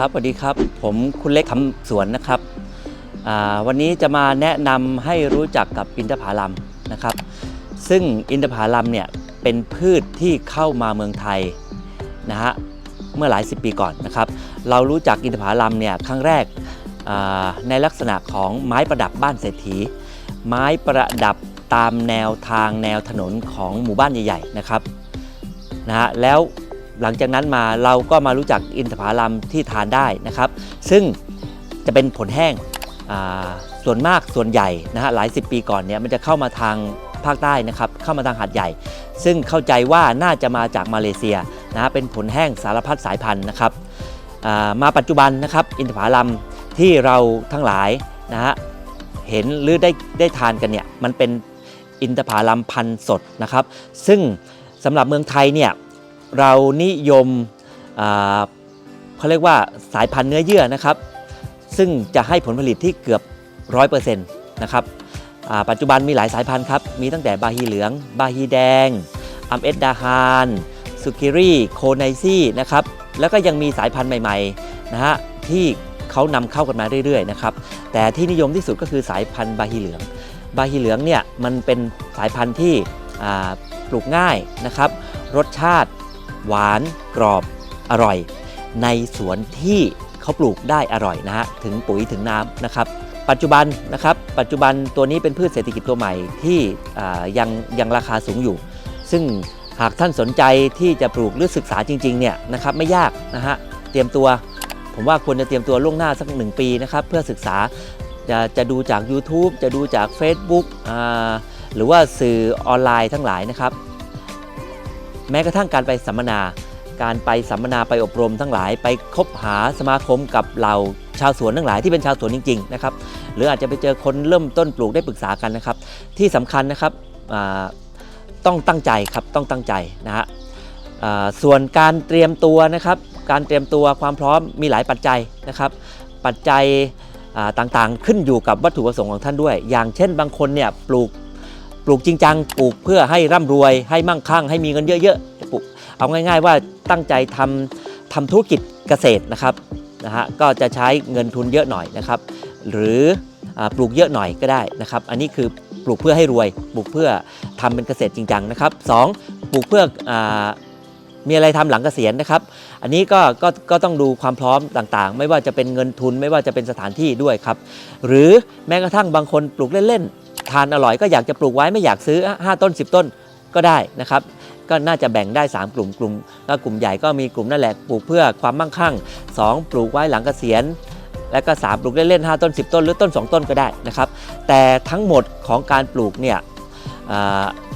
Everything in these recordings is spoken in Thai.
ครับสวัสดีครับผมคุณเล็กคำสวนนะครับวันนี้จะมาแนะนำให้รู้จักกับอินทผลัมนะครับ ซึ่งอินทผลัมเนี่ยเป็นพืชที่เข้ามาเมืองไทยนะฮะเมื่อหลายสิบปีก่อนนะครับ เรารู้จักอินทผลัมเนี่ยครั้งแรกในลักษณะของไม้ประดับบ้านเศรษฐี ไม้ประดับตามแนวทางแนวถนนของหมู่บ้านใหญ่ๆนะครับนะฮะแล้ว หลังจากนั้นมาเราก็มารู้จักอินทผลัมที่ทานได้นะครับ ซึ่งจะเป็นผลแห้งส่วนมากส่วนใหญ่นะฮะหลายสิบปีก่อนเนี่ยมันจะเข้ามาทางภาคใต้นะครับเข้ามาทางหาดใหญ่ ซึ่งเข้าใจว่าน่าจะมาจากมาเลเซียนะฮะเป็นผลแห้งสารพัดสายพันธุ์นะครับมาปัจจุบันนะครับอินทผลัมที่เราทั้งหลายนะฮะเห็นหรือได้ได้ทานกันเนี่ยมันเป็นอินทผลัมพันธุ์สดนะครับ ซึ่งสำหรับเมืองไทยเนี่ย เรานิยมเขาเรียกว่าสายพันธุ์เนื้อเยื่อนะครับ ซึ่งจะให้ผลผลิตที่เกือบ 100%นะครับปัจจุบันมีหลายสายพันธุ์ครับ มีตั้งแต่บาฮีเหลือง บาฮีแดง อัมเอสดาฮานสุกิรีโคไนซี่นะครับ แล้วก็ยังมีสายพันธุ์ใหม่ๆนะฮะที่เขานำเข้ากันมาเรื่อยๆนะครับ แต่ที่นิยมที่สุดก็คือสายพันธุ์บาฮีเหลือง บาฮีเหลืองเนี่ยมันเป็นสายพันธุ์ที่ปลูกง่ายนะครับ รสชาติ หวานกรอบอร่อย ในสวนที่เขาปลูกได้อร่อยนะฮะถึงปุ๋ยถึงน้ำนะครับ ปัจจุบันนะครับปัจจุบันตัวนี้เป็นพืชเศรษฐกิจตัวใหม่ที่ยังยังราคาสูงอยู่ ซึ่งหากท่านสนใจที่จะปลูกหรือศึกษาจริงๆเนี่ยนะครับไม่ยากนะฮะเตรียมตัวผมว่าควรจะเตรียมตัวล่วงหน้าสักหนึ่งปีนะครับเพื่อศึกษาจะจะดูจาก YouTube จะดูจาก Facebook หรือว่าสื่อออนไลน์ทั้งหลายนะครับ แม้กระทั่งการไปสัมมนา การไปสัมมนาไปอบรมทั้งหลาย ไปคบหาสมาคมกับเราชาวสวนทั้งหลายที่เป็นชาวสวนจริงๆนะครับหรืออาจจะไปเจอคนเริ่มต้นปลูกได้ปรึกษากันนะครับ ที่สำคัญนะครับต้องตั้งใจครับต้องตั้งใจนะฮะส่วนการเตรียมตัวนะครับ การเตรียมตัวความพร้อมมีหลายปัจจัยนะครับ ปัจจัยต่างๆ ขึ้นอยู่กับวัตถุประสงค์ของท่านด้วย อย่างเช่นบางคนเนี่ยปลูก ปลูกจริงจังปลูกเพื่อให้ร่ำรวย ให้มั่งคั่ง ให้มีเงินเยอะๆปลูกเอาง่าย ๆ ว่าตั้งใจทำทำธุรกิจเกษตรนะครับนะฮะก็จะใช้เงินทุนเยอะหน่อยนะครับ หรืออปลูกเยอะหน่อยก็ได้นะครับ อันนี้คือปลูกเพื่อให้รวย ปลูกเพื่อทำเป็นเกษตรจริงจังนะครับสองปลูกเพื่ออมีอะไรทำหลังเกษียณนะครับ อันนี้ก็ก็ก็ต้องดูความพร้อมต่างๆ ไม่ว่าจะเป็นเงินทุนไม่ว่าจะเป็นสถานที่ด้วยครับ หรือแม้กระทั่งบางคนปลูกเล่นๆ ทานอร่อยก็อยากจะปลูกไว้ไม่อยากซื้อ 5 ต้น 10 ต้นก็ได้นะครับก็น่าจะแบ่งได้ 3 กลุ่มกลุ่มก็กลุ่มใหญ่ก็มีกลุ่มนั่นแหละปลูกเพื่อความมั่งคั่ง 2 ปลูกไว้หลังเกษียณ แล้วก็ 3 ปลูกเล่นๆ5ต้น 10 ต้น หรือต้น 2 ต้นก็ได้นะครับ แต่ทั้งหมดของการปลูกเนี่ย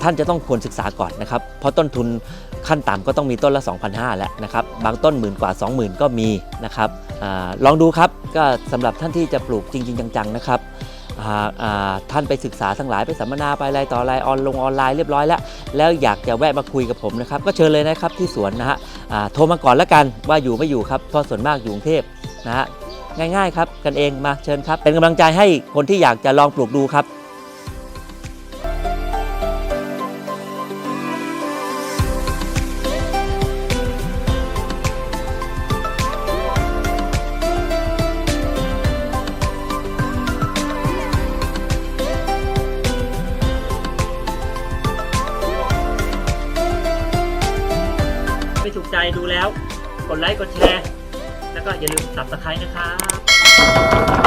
ท่านจะต้องควรศึกษาก่อนนะครับ เพราะต้นทุนขั้นต่ำก็ต้องมีต้นละ 2,500 แล้วนะครับ บางต้นหมื่นกว่า 20,000 ก็มีนะครับอลองดูครับก็สำหรับท่านที่จะปลูกจริง ๆ จังๆนะครับ ท่านไปศึกษาทั้งหลายไปสัมมนาไปอะไรต่ออะไรออนลงออนไลน์เรียบร้อยแล้ว แล้วอยากจะแวะมาคุยกับผมนะครับก็เชิญเลยนะครับที่สวนนะฮะโทรมาก่อนแล้วกันว่าอยู่ไม่อยู่ครับเพราะส่วนมากอยู่กรุงเทพนะฮะง่ายๆครับกันเองมาเชิญครับ เป็นกำลังใจให้คนที่อยากจะลองปลูกดูครับ ใจดูแล้ว กดไลค์ กดแชร์ แล้วก็อย่าลืมสับสไครต์นะครับ